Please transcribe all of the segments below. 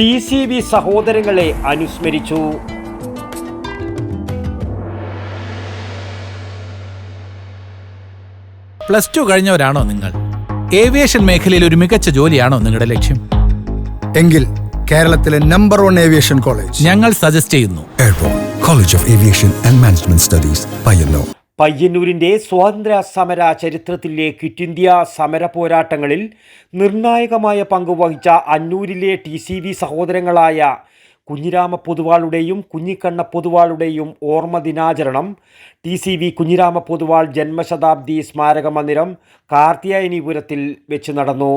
T C B സഹോദരങ്ങളെ അനുസ്മരിച്ചു. Plus two കഴിഞ്ഞവരാണോ നിങ്ങൾ? ഏവിയേഷൻ മേഖലയിൽ ഒരു മികച്ച ജോലിയാണോ നിങ്ങളുടെ ലക്ഷ്യം? എങ്കിൽ കേരളത്തിലെ നമ്പർ വൺ ഏവിയേഷൻ കോളേജ്. ഞങ്ങൾ സജസ്റ്റ് ചെയ്യുന്നു. College of aviation and management studies Payyanur. പയ്യന്നൂരിന്റെ സ്വാതന്ത്ര്യ സമര ചരിത്രത്തിലെ ക്വിറ്റ് ഇന്ത്യ സമര പോരാട്ടങ്ങളിൽ നിർണായകമായ പങ്ക് വഹിച്ച അന്നൂരിലെ ടി സി വി സഹോദരങ്ങളായ കുഞ്ഞിരാമ പൊതുവാളുടെയും കുഞ്ഞിക്കണ്ണ പൊതുവാളുടെയും ഓർമ്മ ദിനാചരണം T C V Kunhirama Poduval ജന്മശതാബ്ദി സ്മാരക മന്ദിരം കാർത്തിയായനിപുരത്തിൽ വെച്ച് നടന്നു.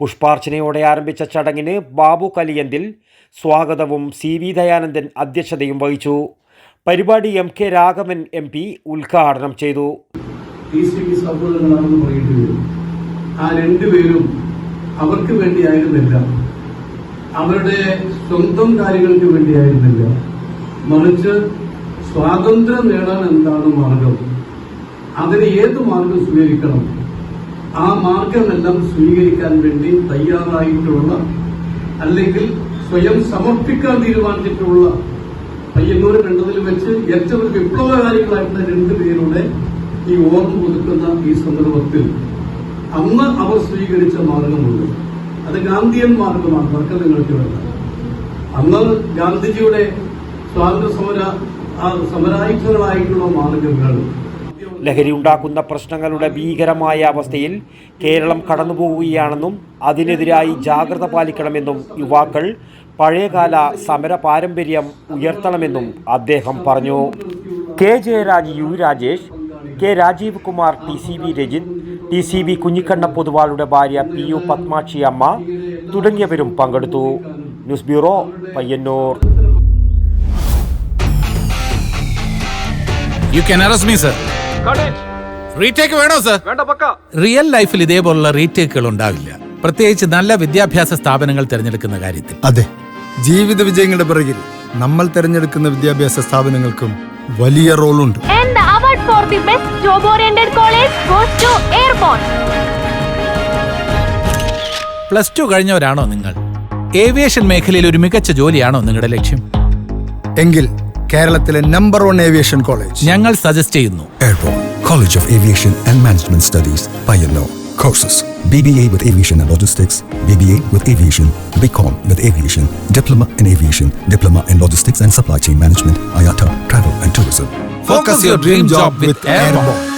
പുഷ്പാർച്ചനയോടെ ആരംഭിച്ച ചടങ്ങിന് ബാബു കലിയന്തിൽ സ്വാഗതവും സി വി ദയാനന്ദൻ അധ്യക്ഷതയും വഹിച്ചു. പരിപാടി M K Raghavan M P ഉദ്ഘാടനം ചെയ്തു. ആ രണ്ടുപേരും അവർക്ക് വേണ്ടിയായിരുന്നില്ല. അവരുടെ സ്വന്തം കാര്യങ്ങൾക്ക് വേണ്ടിയായിരുന്നില്ല. മറിച്ച് സ്വാതന്ത്ര്യം നേടാൻ എന്താണ് മാർഗം? അതിന് ഏത് മാർഗം സ്വീകരിക്കണം? ആ മാർഗമെല്ലാം സ്വീകരിക്കാൻ വേണ്ടി തയ്യാറായിട്ടുള്ള അല്ലെങ്കിൽ സ്വയം സമർപ്പിക്കാൻ തീരുമാനിച്ചിട്ടുള്ള പയ്യന്നൂർ കണ്ടതിൽ വെച്ച് ഏറ്റവും വിപ്ലവകാരികളായിട്ടുള്ള രണ്ടുപേരുടെ ഈ ഓർമ്മ പുതുക്കുന്ന ഈ സന്ദർഭത്തിൽ അന്ന് അവർ സ്വീകരിച്ച മാർഗമുണ്ട്. അത് ഗാന്ധിയൻ മാർഗമാണ്. തർക്കം നിങ്ങൾക്ക് വേണ്ട. അന്ന് ഗാന്ധിജിയുടെ സ്വാതന്ത്ര്യ സമര സമരായുധങ്ങളായിട്ടുള്ള മാർഗങ്ങൾ ലഹരി ഉണ്ടാക്കുന്ന പ്രശ്നങ്ങളുടെ ഭീകരമായ അവസ്ഥയിൽ കേരളം കടന്നുപോവുകയാണെന്നും അതിനെതിരായി ജാഗ്രത പാലിക്കണമെന്നും യുവാക്കൾ പഴയകാല സമര പാരമ്പര്യം ഉയർത്തണമെന്നും അദ്ദേഹം പറഞ്ഞു. K. Jayaraj U. Rajesh K. Rajeev Kumar T. C. V. Rajith T. C. V. Kunhikanna പൊതുവാളുടെ ഭാര്യ പി. യു പത്മാക്ഷി അമ്മ തുടങ്ങിയവരും പങ്കെടുത്തു. News bureau Payyanur. You can arrest me, sir retake വേണോ സർ റിയൽ ലൈഫിൽ ഇതേപോലുള്ള റീടേക്കുകൾ ഉണ്ടാവില്ല. പ്രത്യേകിച്ച് നല്ല വിദ്യാഭ്യാസ സ്ഥാപനങ്ങൾ തിരഞ്ഞെടുക്കുന്ന കാര്യത്തിൽ. അതെ. ജീവിത വിജയങ്ങളുടെ പിറകിൽ നമ്മൾ തിരഞ്ഞെടുക്കുന്ന വിദ്യാഭ്യാസ സ്ഥാപനങ്ങൾക്കും വലിയ റോളുണ്ട്. And the award for the best job oriented college goes to Airborne. Plus two കഴിഞ്ഞവരാണോ നിങ്ങൾ? ഏവിയേഷൻ മേഖലയിൽ ഒരു മികച്ച ജോലിയാണോ നിങ്ങളുടെ ലക്ഷ്യം? എങ്കിൽ കേരളത്തിലെ നമ്പർ വൺ ഏവിയേഷൻ കോളേജ് ഞങ്ങൾ സജസ്റ്റ് ചെയ്യുന്നു Airborne College of Aviation and Management Studies, Payyanur. Courses BBA with Aviation and Logistics, BBA with Aviation, BCom with Aviation, Diploma in Aviation, Diploma in Logistics and Supply Chain Management, IATA, Travel and Tourism. Focus your dream job with Airborne.